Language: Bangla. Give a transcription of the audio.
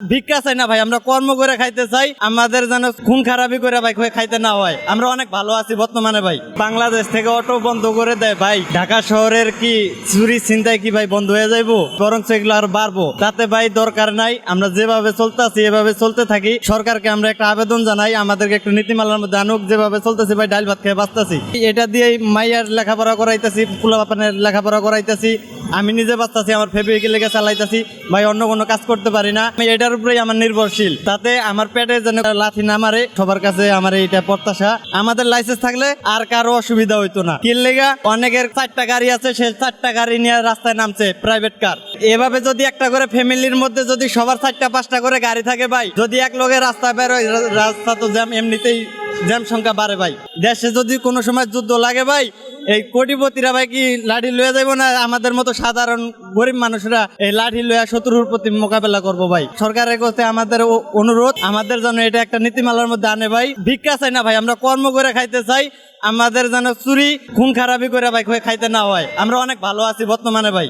ভিক্ষা চাই না ভাই, আমরা কর্ম করে খাইতে চাই, আমাদের যেন খুন খারাপি করে ভাই খাইতে না হয়। আমরা অনেক ভালো আছি বর্তমানে ভাই। বাংলাদেশ থেকে অটো বন্ধ করে দেয় ভাই। ঢাকা শহরের কি চুরি চিন্তায় কি ভাই বন্ধ হয়ে যাইবো? বরং সেগুলো আর বাড়বো। তাতে ভাই দরকার নাই, আমরা যেভাবে চলতেছি, এভাবে চলতে থাকি। সরকারকে আমরা একটা আবেদন জানাই, আমাদেরকে একটু নীতিমালার মধ্যে আনুক, যেভাবে চলতেছি ভাই, ডাল ভাত খেয়ে বাঁচতেছি। এটা দিয়েই মাইয়ার লেখাপড়া করাইতেছি ফুলা বাপানের লেখাপড়া করাইতেছি। আমি নিজে বাঁচতেছি, আমার ফেব্রিকে লেগে চালাইতেছি। ভাই, অন্য কোনো কাজ করতে পারি না। আমি এটার উপরে আমার নির্ভরশীল। তাতে আমার পেটে যেন লাথি না মারে, সবার কাছে আমার এইটা প্রত্যাশা। আমাদের লাইসেন্স থাকলে আর কারও অসুবিধা হইতো না। কিন লেগা অনেকের চারটা গাড়ি আছে, সে চারটা গাড়ি নিয়ে রাস্তায় নামছে প্রাইভেট কার এভাবে যদি একটা করে ফ্যামিলির মধ্যে যদি সবার চারটা, পাঁচটা করে গাড়ি থাকে ভাই, যদি এক লোকের রাস্তা বেরোয় রাস্তা তো জ্যাম এমনিতেই জ্যাম সংখ্যা বাড়ে ভাই। দেশে যদি কোনো সময় যুদ্ধ লাগে ভাই, এই কোটিপতিরা ভাই কি লাঠি লয়ে যাইব না? আমাদের মতো সাধারণ গরিব মানুষরা এই লাঠি লয়ে শত্রুর প্রতি মোকাবেলা করব ভাই। সরকারের কাছে আমাদের অনুরোধ, আমাদের জন্য এটা একটা নীতিমালার মধ্যে আনে ভাই। ভিক্ষা চাই না ভাই, আমরা কর্ম করে খাইতে চাই, আমাদের যেন চুরি, খুন খারাপি করে ভাই, খাইতে না হয়। আমরা অনেক ভালো আছি বর্তমানে ভাই।